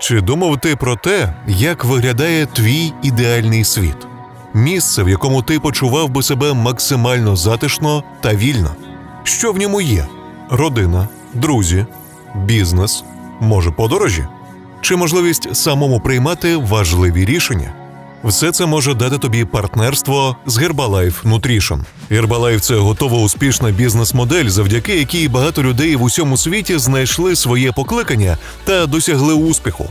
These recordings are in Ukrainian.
Чи думав ти про те, як виглядає твій ідеальний світ? Місце, в якому ти почував би себе максимально затишно та вільно? Що в ньому є? Родина, друзі, бізнес, може, подорожі? Чи можливість самому приймати важливі рішення? Все це може дати тобі партнерство з Herbalife Nutrition. Herbalife – це готова успішна бізнес-модель, завдяки якій багато людей в усьому світі знайшли своє покликання та досягли успіху.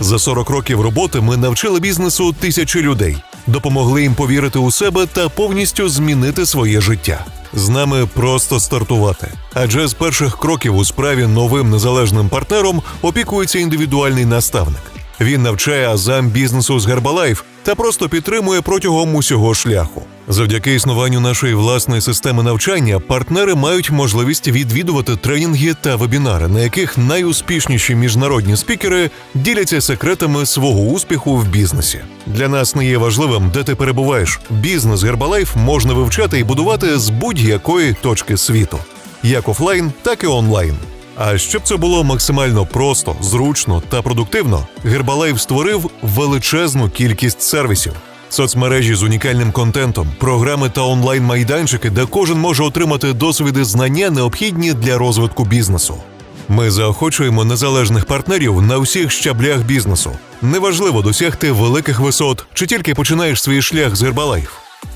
За 40 років роботи ми навчили бізнесу тисячі людей, допомогли їм повірити у себе та повністю змінити своє життя. З нами просто стартувати. Адже з перших кроків у справі новим незалежним партнером опікується індивідуальний наставник. Він навчає азам бізнесу з Herbalife та просто підтримує протягом усього шляху. Завдяки існуванню нашої власної системи навчання партнери мають можливість відвідувати тренінги та вебінари, на яких найуспішніші міжнародні спікери діляться секретами свого успіху в бізнесі. Для нас не є важливим, де ти перебуваєш. Бізнес Herbalife можна вивчати і будувати з будь-якої точки світу, як офлайн, так і онлайн. А щоб це було максимально просто, зручно та продуктивно, Herbalife створив величезну кількість сервісів. Соцмережі з унікальним контентом, програми та онлайн-майданчики, де кожен може отримати досвід і знання, необхідні для розвитку бізнесу. Ми заохочуємо незалежних партнерів на всіх щаблях бізнесу. Неважливо досягти великих висот чи тільки починаєш свій шлях з Herbalife.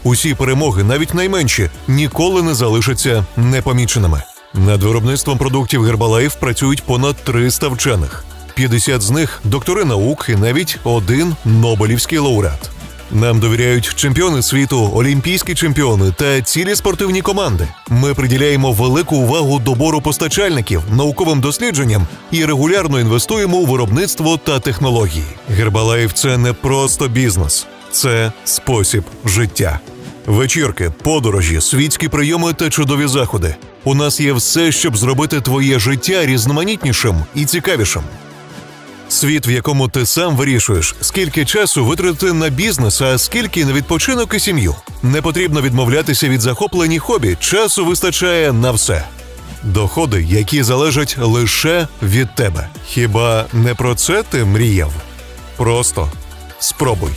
Усі перемоги, навіть найменші, ніколи не залишаться непоміченими. Над виробництвом продуктів Herbalife працюють понад 300 вчених. 50 з них доктори наук і навіть один Нобелівський лауреат. Нам довіряють чемпіони світу, олімпійські чемпіони та цілі спортивні команди. Ми приділяємо велику увагу добору постачальників, науковим дослідженням і регулярно інвестуємо у виробництво та технології. Herbalife – це не просто бізнес, це спосіб життя. Вечірки, подорожі, світські прийоми та чудові заходи. У нас є все, щоб зробити твоє життя різноманітнішим і цікавішим. Світ, в якому ти сам вирішуєш, скільки часу витратити на бізнес, а скільки на відпочинок і сім'ю. Не потрібно відмовлятися від захоплені хобі, часу вистачає на все. Доходи, які залежать лише від тебе. Хіба не про це ти мріяв? Просто спробуй.